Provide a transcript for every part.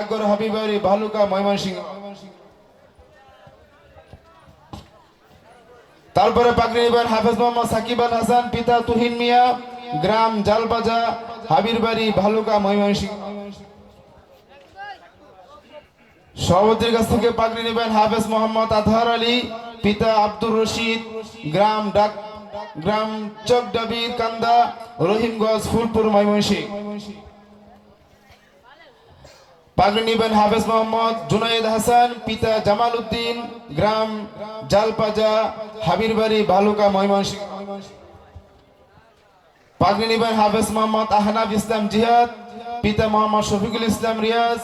ডাকঘর হাবিবাড়ি ভালুকা ময়মনসিংহ। তারপরে পাগড়ি নেবেন হাফেজ মোহাম্মদ সাকিব আল হাসান, পিতা তুহিন মিয়া, গ্রাম জালবাজা, হাবিরবাড়ি ভালুকা ময়মনসিংহ। সভাপতির কাছ থেকে পাগড়ি নেবেন হাফেজ মোহাম্মদ আজহার আলী, পিতা আব্দুর রশিদ, গ্রাম ডাক, গ্রাম চকডাবি কান্দা, রহিমগঞ্জ ফুলপুর ময়মনসিংহ। পাগড়ি নেবেন হাফেজ মোহাম্মদ জুনাইদ হাসান, পিতা জামাল উদ্দিন গ্রাম জালপাজা, হাবিরবাড়ি ভালুকা ময়মনসিংহ। পাগড়ি নেবেন হাফেজ মোহাম্মদ আহনাফ ইসলাম জিহাদ, পিতা মোহাম্মদ শফিকুল ইসলাম রিয়াজ,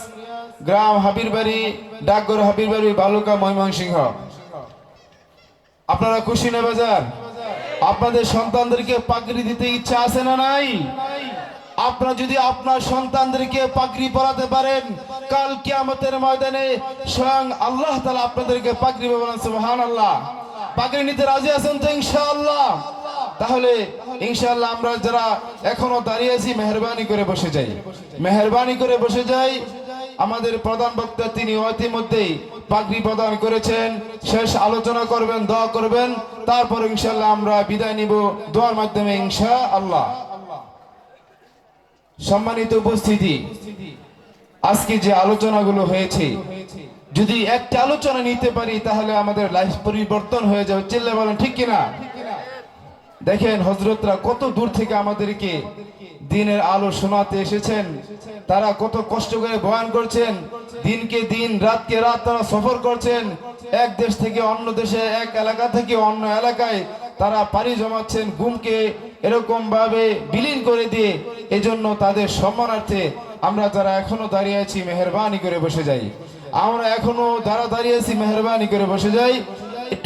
গ্রাম হাবিরবাড়ি, ডাকঘর হাবিরবাড়ি, বালুকা, ময়মনসিংহ। আপনারা খুশি না বাজার? আপনাদের সন্তানদেরকে পাগড়ি দিতে ইচ্ছা আছে না নাই? আপনারা যদি আপনার সন্তানদেরকে পাগড়ি পরাতে পারেন, কাল কিয়ামতের ময়দানে স্বয়ং আল্লাহ তাআলা আপনাদেরকে পাগড়ি বলেন সুবহানাল্লাহ। পাগড়ি নিতে রাজি আছেন তো ইনশাআল্লাহ? তাহলে ইনশাআল্লাহ আমরা যারা এখনও দাঁড়িয়ে আছি, মেহরবানি করে বসে যাই। মেহরবানি করে বসে যাই। আমাদের প্রধান বক্তা তিনি ইতিমধ্যেই পাগড়ি প্রদান করেছেন। শেষ আলোচনা করবেন, দোয়া করবেন। তারপর ইনশাআল্লাহ আমরা বিদায় নিব, দোয়ার মাধ্যমে ইনশা আল্লাহ সম্মানিত উপস্থিতি, আজকে যে আলোচনাগুলো হয়েছে, যদি একটা আলোচনা নিতে পারি, তাহলে আমাদের লাইফ পরিবর্তন হয়ে যাবে। চিল্লে বলেন, ঠিক কিনা দেখেন হজরতরা কত দূর থেকে আমাদেরকে দিনের আলো শোনাতে এসেছেন। তারা কত কষ্ট করে বয়ান করছেন। দিনকে দিন, রাতকে রাত তারা সফর করছেন। এক দেশ থেকে অন্য দেশে, এক এলাকা থেকে অন্য এলাকায় তারা পাড়ি জমাচ্ছেন। গুমকে এরকম ভাবে বিলীন করে দিয়ে এজন্য তাদের সম্মানার্থে আমরা যারা এখনও দাঁড়িয়ে আছি, মেহরবানি করে বসে যাই। আমরা এখনও যারা দাঁড়িয়ে আছি, মেহরবানি করে বসে যাই। একটু